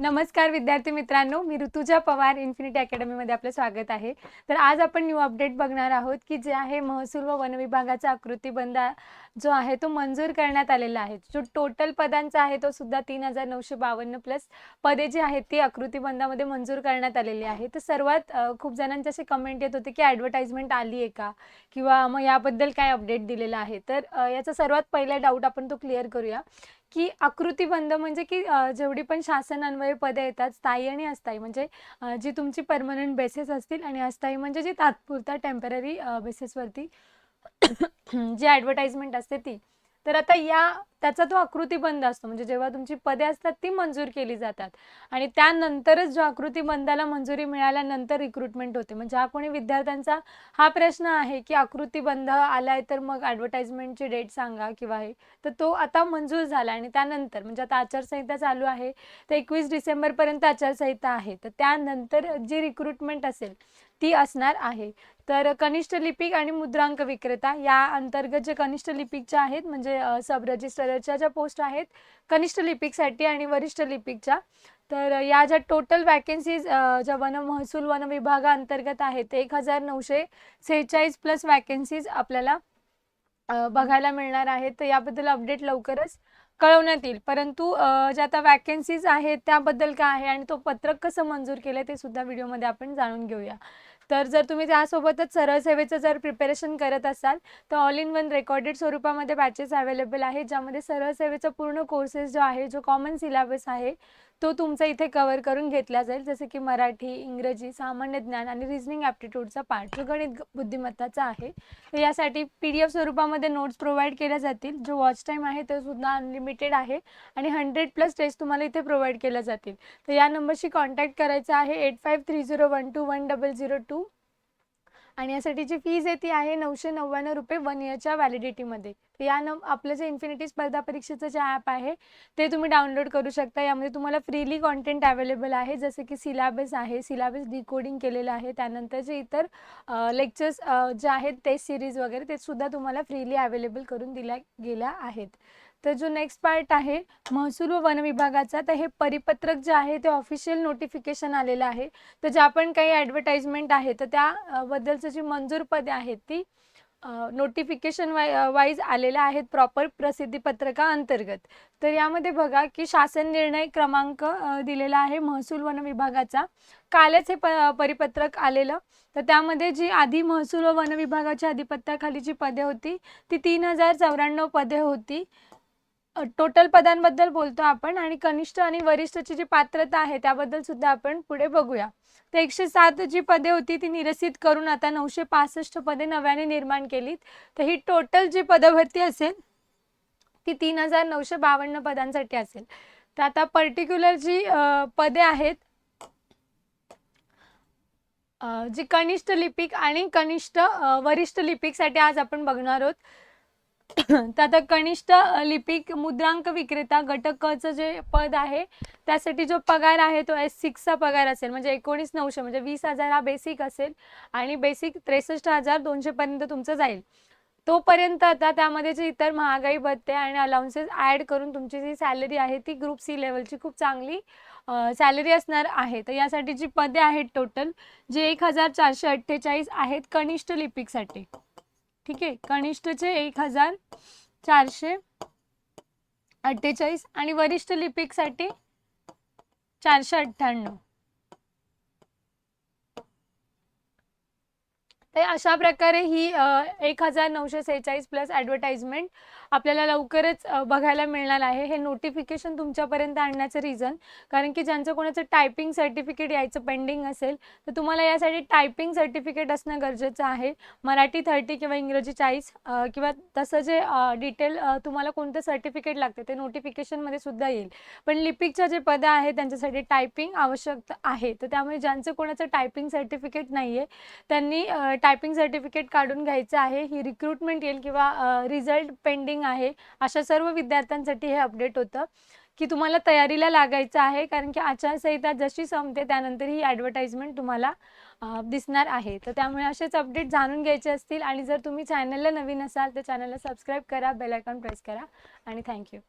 नमस्कार विद्यार्थी मित्रांनो मी ऋतुजा पवार इन्फिनिटी अकॅडमीमध्ये आपलं स्वागत आहे. तर आज आपण न्यू अपडेट बघणार आहोत की जे आहे महसूल व वन विभागाचा आकृतीबंध जो आहे तो मंजूर करण्यात आलेला आहे. जो टोटल पदांचा आहे तो सुद्धा तीन हजार नऊशे बावन्न प्लस पदे जी आहेत ती आकृतीबंधामध्ये मंजूर करण्यात आलेली आहे. तर सर्वात खूप जणांचे असे कमेंट येत होते की ॲडव्हर्टाईजमेंट आली आहे का? किंवा मग याबद्दल काय अपडेट दिलेला आहे? तर याचा सर्वात पहिला डाऊट आपण तो क्लिअर करूया. की आकृतीबंध म्हणजे की जेवढी पण शासन अन्वय पदे येतात स्थायी आणि अस्थायी. म्हणजे जी तुमची परमनंट बेसेस असतील आणि अस्थायी म्हणजे जी तात्पुरता टेंपररी बेसिसवरती जी ॲडव्हर्टाइजमेंट असते ती. तर आता या त्याचा तो आकृतीबंध असतो म्हणजे जेव्हा तुमची पदे असतात ती मंजूर केली जातात. आणि त्यानंतरच जो आकृतीबंधाला मंजुरी मिळाल्यानंतर रिक्रुटमेंट होते. म्हणजे हा कोणी विद्यार्थ्यांचा हा प्रश्न आहे की आकृतीबंध आलाय तर मग ॲडव्हर्टाईजमेंटची डेट सांगा किंवा हे. तर तो आता मंजूर झाला आणि त्यानंतर म्हणजे आता आचारसंहिता चालू आहे. तर एकवीस डिसेंबरपर्यंत आचारसंहिता आहे. तर त्यानंतर जी रिक्रुटमेंट असेल ती असणार आहे. तर कनिष्ठ लिपिक आणि मुद्रांक विक्रेता या अंतर्गत जे कनिष्ठ लिपिकच्या आहेत म्हणजे सब रजिस्ट्ररच्या ज्या पोस्ट आहेत कनिष्ठ लिपिकसाठी आणि वरिष्ठ लिपिकच्या तर या ज्या टोटल वॅकेन्सीज ज्या वन महसूल वन विभागाअंतर्गत आहेत ते एक हजार नऊशे सेहेचाळीस प्लस वॅकेन्सीज आपल्याला बघायला मिळणार आहेत. तर याबद्दल अपडेट लवकरच कळवण्यात येईल. परंतु ज्या आता वॅकन्सीज आहेत त्याबद्दल काय आहे आणि तो पत्रक कसं मंजूर केलं ते सुद्धा व्हिडिओमध्ये आपण जाणून घेऊया. तर जर तुम्ही त्यासोबतच सरळ सेवेचं जर प्रिपेरेशन करत असाल तर ऑल इन वन रेकॉर्डेड स्वरूपामध्ये बॅचेस अवेलेबल आहेत ज्यामध्ये सरळ सेवेचा पूर्ण कोर्सेस जो आहे जो कॉमन सिलेबस आहे तो तुमचा इथे कवर करून घेतला जाईल. जसे की मराठी इंग्रजी सामान्य ज्ञान आणि रिझनिंग ॲप्टिट्यूडचा पार्ट जो गणित बुद्धिमत्ताचा आहे. तर यासाठी पी डी एफ स्वरूपामध्ये नोट्स प्रोव्हाइड केल्या जातील. जो वॉच टाईम आहे तो सुद्धा अनलिमिटेड आहे आणि हंड्रेड प्लस टेस्ट तुम्हाला इथे प्रोव्हाइड केल्या जातील. तर या नंबरशी कॉन्टॅक्ट करायचा आहे eight five three zero one two one double zero two आणि यासाठीची फीज आहे ती आहे नऊशे नव्याण्णव रुपये वन इयरच्या व्हॅलिडिटीमध्ये तर या न आपलं जे इन्फिनिटी स्पर्धा परीक्षेचं जे ॲप आहे ते तुम्ही डाउनलोड करू शकता. यामध्ये तुम्हाला फ्रीली कॉन्टेंट अवेलेबल आहे जसं की सिलेबस आहे सिलेबस डिकोडिंग केलेलं आहे. त्यानंतर जे इतर लेक्चर्स जे आहेत टेस्ट सिरीज वगैरे ते सुद्धा तुम्हाला फ्रीली अवेलेबल करून दिल्या गेल्या आहेत. तर जो नेक्स्ट पार्ट आहे महसूल व वन विभागाचा तर हे परिपत्रक जे आहे ते ऑफिशियल नोटिफिकेशन आलेलं आहे. तर ज्या पण काही ॲडव्हर्टाइजमेंट आहे तर त्याबद्दलचं जी मंजूर पदे आहेत ती नोटिफिकेशन वाय वाईज आलेल्या आहेत प्रॉपर प्रसिद्धीपत्रका अंतर्गत. तर यामध्ये बघा की शासन निर्णय क्रमांक दिलेला आहे महसूल वन विभागाचा. कालच हे प परिपत्रक आलेलं. तर त्यामध्ये जी आधी महसूल व वन विभागाच्या अधिपत्याखाली जी पदे होती ती तीन हजार चौऱ्याण्णव पदे होती. टोटल पदांबद्दल बोलतो आपण आणि कनिष्ठ आणि वरिष्ठची जी पात्रता आहे त्याबद्दल सुद्धा आपण पुढे बघूया. तर एकशे सात जी पदे होती ती निरसित करून आता नऊशे पासष्ट पदे नव्याने निर्माण केलीत. तर ही टोटल जी पदभरती असेल ती तीन हजार नऊशे बावन्न पदांसाठी असेल. तर आता पर्टिक्युलर जी पदे आहेत जी कनिष्ठ लिपिक आणि कनिष्ठ वरिष्ठ लिपिकसाठी आज आपण बघणार आहोत. तर आता कनिष्ठ लिपिक मुद्रांक विक्रेता घटकचं जे पद आहे त्यासाठी जो पगार आहे तो एस सिक्सचा पगार असेल म्हणजे एकोणीस नऊशे म्हणजे वीस हजार हा बेसिक असेल आणि बेसिक त्रेसष्ट हजार दोनशेपर्यंत तुमचं जाईल. तोपर्यंत आता त्यामध्ये जे इतर महागाई भत्ते आणि अलाउन्सेस ॲड करून तुमची जी सॅलरी आहे ती ग्रुप सी लेवलची खूप चांगली सॅलरी असणार आहे. तर यासाठी जी पदे आहेत टोटल जे एक हजार चारशे अठ्ठेचाळीस आहेत कनिष्ठ लिपिकसाठी. ठीक आहे. कनिष्ठचे एक हजार चारशे अठ्ठेचाळीस आणि वरिष्ठ लिपिकसाठी चारशे अठ्ठ्याण्णव. तर अशा प्रकारे ही एक हजार नऊशे सेहेचाळीस प्लस ॲडव्हर्टाइजमेंट आपल्याला लवकरच बघायला मिळणार आहे. हे नोटिफिकेशन तुमच्यापर्यंत आणण्याचं रिझन कारण की ज्यांचं कोणाचं टायपिंग सर्टिफिकेट यायचं पेंडिंग असेल तर तुम्हाला यासाठी टायपिंग सर्टिफिकेट असणं गरजेचं आहे. मराठी थर्टी किंवा इंग्रजी चाळीस किंवा तसं जे डिटेल तुम्हाला कोणतं सर्टिफिकेट लागते ते नोटिफिकेशनमध्ये सुद्धा येईल. पण लिपिकच्या जे पदं आहेत त्यांच्यासाठी टायपिंग आवश्यक आहे. तर त्यामुळे ज्यांचं कोणाचं टायपिंग सर्टिफिकेट नाही आहे त्यांनी टायपिंग सर्टिफिकेट काढून घ्यायचं आहे. ही रिक्रुटमेंट येईल किंवा रिझल्ट पेंडिंग आहे अशा सर्व विद्यार्थ्यांसाठी हे अपडेट होतं. की तुम्हाला तयारीला लागायचं आहे कारण की आचारसंहिता जशी संपते त्यानंतर ही ॲडव्हर्टाइजमेंट तुम्हाला दिसणार आहे. तर त्यामुळे असेच अपडेट जाणून घ्यायचे असतील. आणि जर तुम्ही चॅनलला नवीन असाल तर चॅनलला सबस्क्राईब करा बेल आयकॉन प्रेस करा. आणि थँक्यू